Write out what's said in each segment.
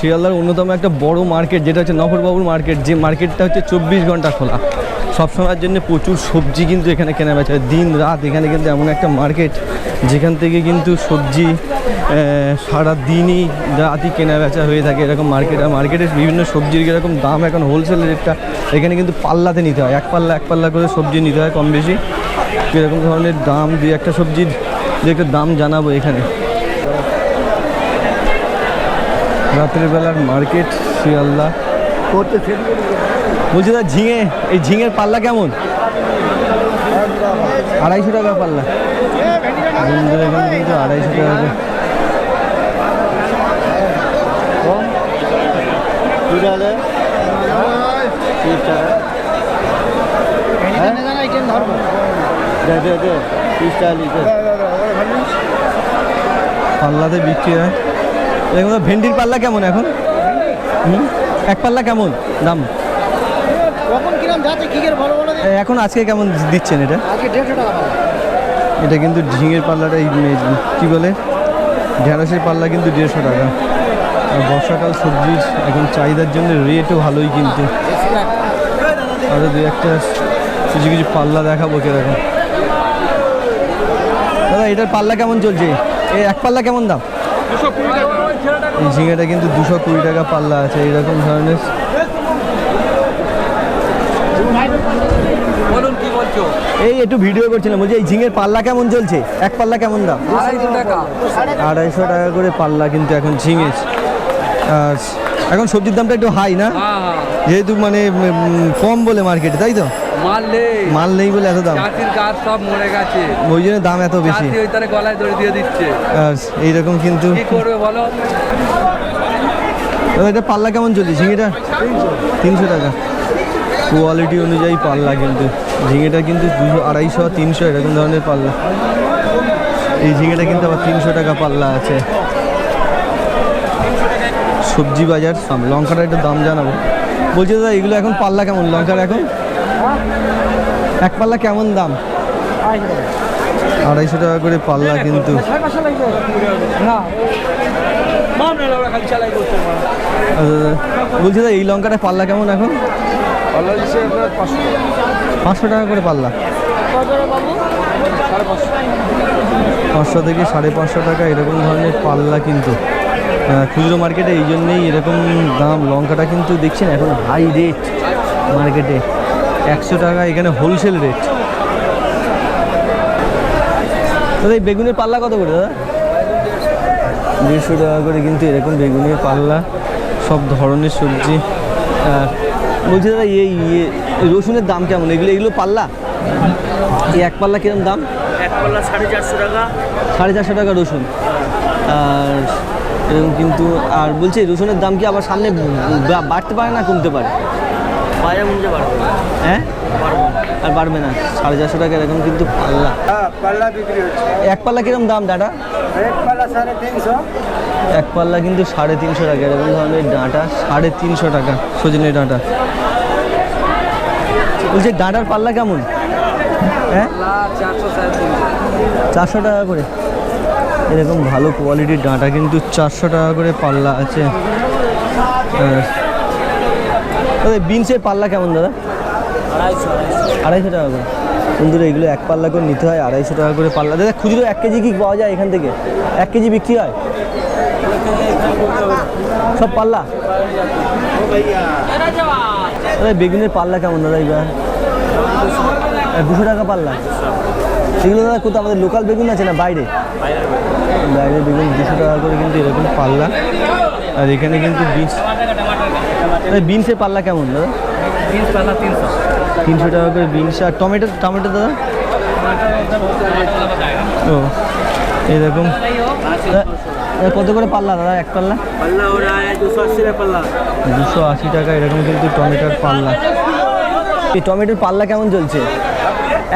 শিয়ালদার অন্যতম একটা বড় মার্কেট, যেটা হচ্ছে নফরবাবুর মার্কেট, যে মার্কেটটা হচ্ছে চব্বিশ ঘণ্টা খোলা। সবসময়ের জন্য প্রচুর সবজি কিন্তু এখানে কেনা বেচা হয়। দিন রাত এখানে কিন্তু এমন একটা মার্কেট, যেখান থেকে কিন্তু সবজি সারা দিনই রাতই কেনা বেচা হয়ে থাকে এরকম মার্কেট। আর মার্কেটের বিভিন্ন সবজির এরকম দাম এখন হোলসেল রেটটা এখানে কিন্তু পাল্লাতে নিতে হয়। এক পাল্লা এক পাল্লা করে সবজি নিতে হয় কম বেশি। এরকম ধরনের দাম দিয়ে একটা সবজির যে একটা দাম জানাব এখানে। রাতের বেলার মার্কেট, শিয়ালদা। বলছি দা ঝিঙে, এই ঝিঙের পাল্লা কেমন? আড়াইশো টাকা পাল্লা। কিন্তু আড়াইশো টাকা। পাল্লাতে বিক্রি হয়। তো ভেন্ডির পাল্লা কেমন এখন? এক পাল্লা কেমন দাম? কখন কিরম যাচ্ছে কি করে ভালো ভালো এ, এখন আজকে কেমন দিচ্ছেন এটা? এটা কিন্তু ঝিঙের পাল্লাটা কি বলে? ঢেঁড়সের পাল্লা কিন্তু দেড়শো টাকা। আর বর্ষাকাল সবজির এখন চাহিদার জন্য রেটও ভালোই কিন্তু। আরও দু একটা কিছু কিছু পাল্লা দেখাবো কীরকম। দাদা এটার পাল্লা কেমন চলছে? এই এক পাল্লা কেমন দাম? এই ঝিঙেটা কিন্তু দুশো কুড়ি টাকা পাল্লা আছে এরকম ধরনের। বলুন কি বলছো? এই একটু ভিডিও করছিলাম বলছি এই ঝিঙের পাল্লা কেমন চলছে? এক পাল্লা কেমন দাম? আড়াইশো টাকা। আড়াইশো টাকা করে পাল্লা কিন্তু এখন ঝিঙে আর এখন সবজির দামটা একটু হাই না? হ্যাঁ হ্যাঁ। যেহেতু মানে কম বলে মার্কেটে তাই তো? মাল নেই। মাল নেই বলে এত দাম। গাছ সব মরে গেছে। ওই জন্য দাম এত বেশি। ওই তারে গলায় দড়ি দিয়ে দিচ্ছে। এইরকম কিন্তু কি করবে বলো? এটা পাল্লা কেমন চলছে? ঝিঙেটা? তিনশো টাকা। কোয়ালিটি অনুযায়ী পাল্লা কিন্তু। ঝিঙেটা কিন্তু দুশো আড়াইশো তিনশো এরকম ধরনের পাল্লা। এই ঝিঙেটা কিন্তু আবার তিনশো টাকা পাল্লা আছে। সবজি বাজার লঙ্কাটা একটু দাম জানাব। বলছি দাদা এগুলো এখন পাল্লা কেমন? লঙ্কার এখন? এক পাল্লা কেমন দাম? আড়াইশো টাকা করে পাল্লা কিন্তু। আচ্ছা, বলছি দাদা এই লঙ্কাটা পাল্লা কেমন এখন? পাঁচশো টাকা করে পাল্লা। পাঁচশো থেকে সাড়ে পাঁচশো টাকা এরকম ধরনের পাল্লা কিন্তু। খুচরো মার্কেটে এই জন্যেই এরকম দাম লঙ্কাটা কিন্তু দেখছেন এখন হাই রেট মার্কেটে। একশো টাকা এখানে হোলসেল রেট দাদা এই বেগুনের পাল্লা কত করে দাদা? দেড়শো টাকা করে কিন্তু এরকম বেগুনের পাল্লা সব ধরনের সবজি। বলছি দাদা এই ইয়ে রসুনের দাম কেমন? এগুলো এগুলো পাল্লা? এই এক পাল্লা কিরম দাম? এক পাল্লা সাড়ে চারশো টাকা। সাড়ে চারশো টাকা রসুন। আর এরকম কিন্তু আর বলছি রসুনের দাম কি আবার সামনে বাড়তে পারে না কমতে পারে? বাজার হ্যাঁ? আর বাড়বে না। সাড়ে চারশো টাকা এরকম কিন্তু পাল্লা। হ্যাঁ পাল্লা বিক্রি হচ্ছে। এক পাল্লা কিরম দাম দাদা এক পাল্লা সাড়ে তিনশো। এক পাল্লা কিন্তু সাড়ে তিনশো টাকা। এরকম ধরনের ডাঁটা সাড়ে তিনশো টাকা সজনের ডাঁটা। বলছি ডাঁটার পাল্লা কেমন? হ্যাঁ? চারশো চারশো টাকা করে। এরকম ভালো কোয়ালিটির ডাঁটা কিন্তু চারশো টাকা করে পাল্লা আছে। বিনসের পাল্লা কেমন দাদা? আড়াইশো টাকা করে। বন্ধুরা, এগুলো এক পাল্লা করে নিতে হয়, আড়াইশো টাকা করে পাল্লা। দাদা, খুচরো এক কেজি কি পাওয়া যায় এখান থেকে? এক কেজি বিক্রি হয়? সব পাল্লা? দাদা বেগুনের পাল্লা কেমন দাদা এবার দুশো টাকা পাল্লা। এগুলো দাদা কোথাও আমাদের লোকাল বেগুন আছে না বাইরে? বাইরে বেগুন দুশো টাকা করে কিন্তু এরকম পাল্লা। আর এখানে কিন্তু বিনস বিনসের পাল্লা কেমন, দাদা? তিন পাল্লা তিনশো তিনশো টাকা করে বিনস। আর টমেটো টমেটো দাদা? ও, এরকম। কত করে পাল্লা দাদা, এক পাল্লা ওরা পাল্লা? দুশো আশি টাকা, এরকম কিন্তু টমেটোর পাল্লা। এই টমেটোর পাল্লা কেমন চলছে?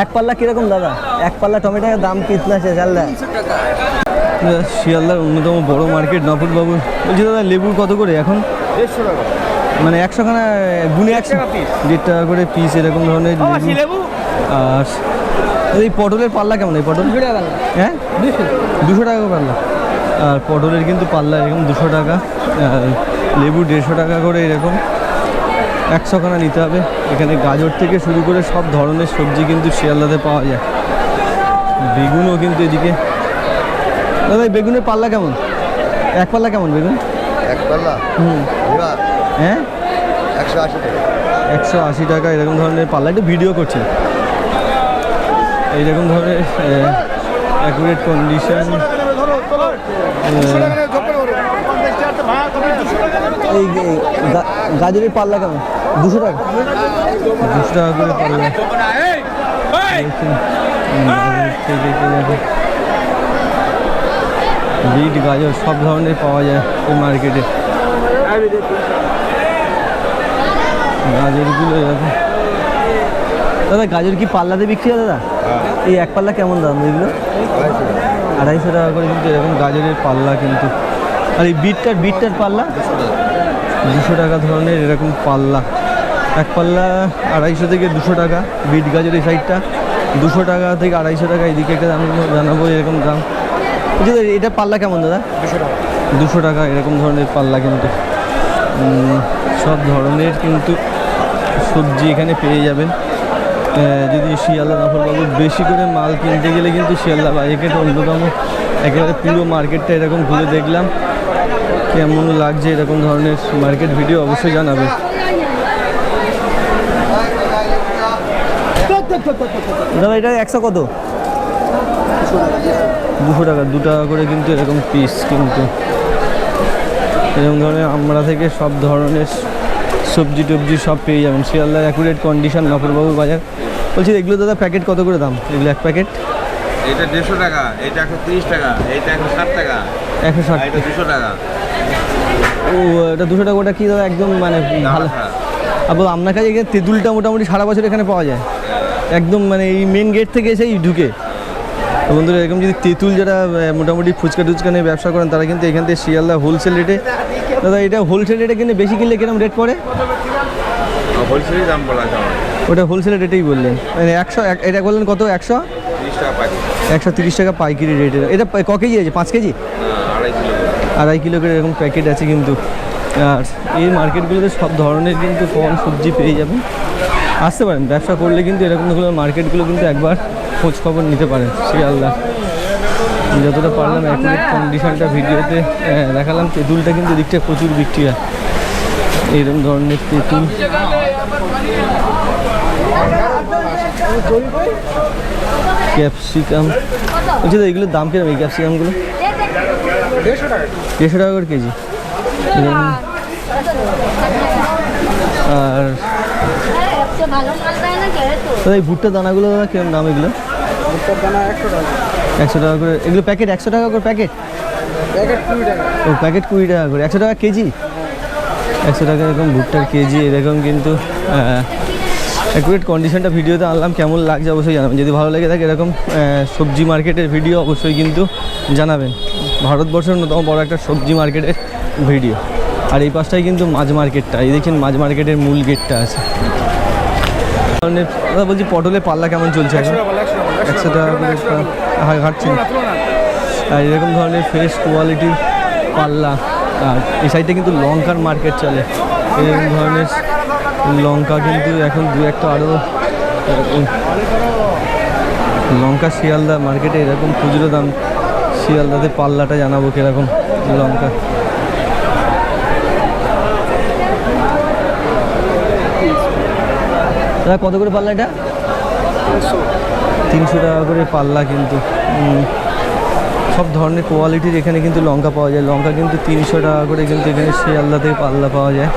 এক পাল্লা কীরকম দাদা? এক পাল্লা টমেটোর দাম কিতনা আছে চাল শিয়ালদার অন্যতম বড় মার্কেট নপুরবাবু বলছি দাদা লেবুর কত করে এখন? দেড়শো টাকা। মানে একশো খানা গুনে একশো। দেড় টাকা করে পিস এরকম ধরনের লেবু। লেবু আর এই পটলের পাল্লা কেমন? এই পটল? হ্যাঁ? দুশো। টাকা পাল্লা। আর পটলের কিন্তু পাল্লা এরকম দুশো টাকা লেবু দেড়শো টাকা করে এরকম। একশো খানা নিতে হবে। এখানে গাজর থেকে শুরু করে সব ধরনের সবজি কিন্তু শিয়ালদাতে পাওয়া যায়। বেগুনও কিন্তু এদিকে। দাদা বেগুনের পাল্লা কেমন? এক পাল্লা কেমন বেগুন? এক পাল্লা? হুম। এবার হ্যাঁ? একশো আশি টাকা। একশো আশি টাকা এরকম ধরনের পাল্লা। একটু ভিডিও করছি। এইরকম ধরনের অ্যাকুরেট কন্ডিশন এই গাজরের পাল্লা কেমন? দুশো টাকা। দুশো টাকা করে পাল্লা। বিট গাজর সব ধরনের পাওয়া যায় এই মার্কেটে। গাজরগুলো এরকম দাদা গাজর কি পাল্লাতে বিক্রি হয় দাদা? এই এক পাল্লা কেমন দাম এগুলো? আড়াইশো টাকা করে কিন্তু এরকম গাজরের পাল্লা কিন্তু আর এই বিটটার বিটটার পাল্লা? দুশো টাকা ধরনের এরকম পাল্লা। এক পাল্লা আড়াইশো থেকে দুশো টাকা বিট গাজর এই সাইডটা দুশো টাকা থেকে আড়াইশো টাকা এদিকে একটা দাম জানাব এরকম দাম। এটা পাল্লা কেমন দাদা? দুশো টাকা। দুশো টাকা এরকম ধরনের পাল্লা কিন্তু। সব ধরনের কিন্তু সবজি এখানে পেয়ে যাবেন। যদি শিয়ালদা নফরবাবু বেশি করে মাল কিনতে গেলে কিন্তু শিয়ালদা মার্কেট অন্যতম একেবারে পুরো মার্কেটটা এরকম ঘুরে দেখলাম। কেমন লাগছে এরকম ধরনের মার্কেট ভিডিও অবশ্যই জানাবে। দাদা এটা একশো কত? দুশো টাকা দু টাকা করে কিন্তু এরকম পিস কিন্তু। এরকম ধরনের আমরা থেকে সব ধরনের সবজি টবজি সব পেয়ে যাবেন। শিয়ালদার অ্যাকুরেট কন্ডিশন নকরবাবু বাজার। বলছি এগুলো দাদা প্যাকেট কত করে দাম? এগুলো এক প্যাকেট এটা দেড়শো টাকা এটা একশো তিরিশ টাকা এটা একশো ষাট টাকা একশো ষাট। দুশো টাকা। এটা দুশো টাকা ওটা কি দাদা? একদম মানে ভালো। আবার আপনার কাছে এখানে তেঁতুলটা মোটামুটি সারা বছর এখানে পাওয়া যায়। একদম মানে এই মেন গেট থেকে এসেই ঢুকে। বন্ধুরা এরকম যদি তেঁতুল যারা মোটামুটি ফুচকা টুচকা নিয়ে ব্যবসা করেন তারা কিন্তু এখান থেকে শিয়ালদা হোলসেল রেটে দাদা এটা হোলসেল রেটে কিনে বেশি কিনলে কীরকম রেট পড়ে? হোলসেলই দাম বলা ওটা হোলসেল রেটেই বললেন। মানে একশো এক- এটা বললেন কত? একশো? টাকা একশো তিরিশ টাকা পাইকারি রেটে এটা ক কেজি আছে? পাঁচ কেজি? আড়াই কিলো। আড়াই কিলো করে এরকম প্যাকেট আছে কিন্তু। আর এই মার্কেটগুলোতে সব ধরনের কিন্তু ফল সবজি পেয়ে যাবেন। আসতে পারেন, ব্যবসা করলে কিন্তু এরকমগুলো মার্কেটগুলো কিন্তু একবার খোঁজ খবর নিতে পারেন শিয়ালদা যতটা পারলাম অ্যাকুরেট কন্ডিশনটা ভিডিওতে দেখালাম তেঁতুলটা কিন্তু দিকটা প্রচুর বিক্রি হয়। এইরকম ধরনের তেঁতুল। ক্যাপসিকাম। বলছি তো, এগুলোর দাম কীরকম এই ক্যাপসিকামগুলো? দেড়শো টাকা। করে কেজি। আর এই ভুট্টা দানাগুলো দাদা কীরকম দাম এগুলো? একশো টাকা। করে। এগুলো প্যাকেট একশো টাকা করে প্যাকেট? ও প্যাকেট কুড়ি টাকা করে। একশো টাকা কেজি? একশো টাকা এরকম ভুট্টার কেজি এরকম কিন্তু অ্যাকুরেট কন্ডিশনটা ভিডিওতে আনলাম কেমন লাগছে অবশ্যই জানাবেন। যদি ভালো লেগে থাকে এরকম সবজি মার্কেটের ভিডিও অবশ্যই কিন্তু জানাবেন। ভারতবর্ষের অন্যতম বড় একটা সবজি মার্কেটের ভিডিও। আর এই পাশটাই কিন্তু মাছ মার্কেটটা। এই দেখেন মাছ মার্কেটের মূল গেটটা আছে। দাদা বলছি পটলের পাল্লা কেমন চলছে এখন? একশো টাকা করে পা- ঘাটছে। আর এরকম ধরনের ফ্রেশ কোয়ালিটির পাল্লা। আর এই সাইডে কিন্তু লঙ্কার মার্কেট চলে। এরকম ধরনের লঙ্কা কিন্তু এখন দু একটা আরও লঙ্কা শিয়ালদা মার্কেটে এরকম খুচরো দাম শিয়ালদাতে পাল্লাটা জানাব কীরকম লঙ্কা। দাদা কত করে পাল্লা এটা? তিনশো। টাকা করে পাল্লা কিন্তু। সব ধরনের কোয়ালিটির এখানে কিন্তু লঙ্কা পাওয়া যায়। লঙ্কা কিন্তু তিনশো টাকা করে কিন্তু এখানে শিয়ালদা থেকে পাল্লা পাওয়া যায়।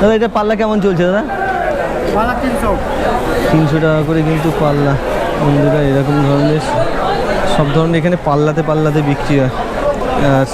দাদা এটা পাল্লা কেমন চলছে দাদা? তিনশো টাকা করে কিন্তু পাল্লা। বন্ধুরা এরকম ধরনের সব ধরনের এখানে পাল্লাতে পাল্লাতে বিক্রি হয়। আর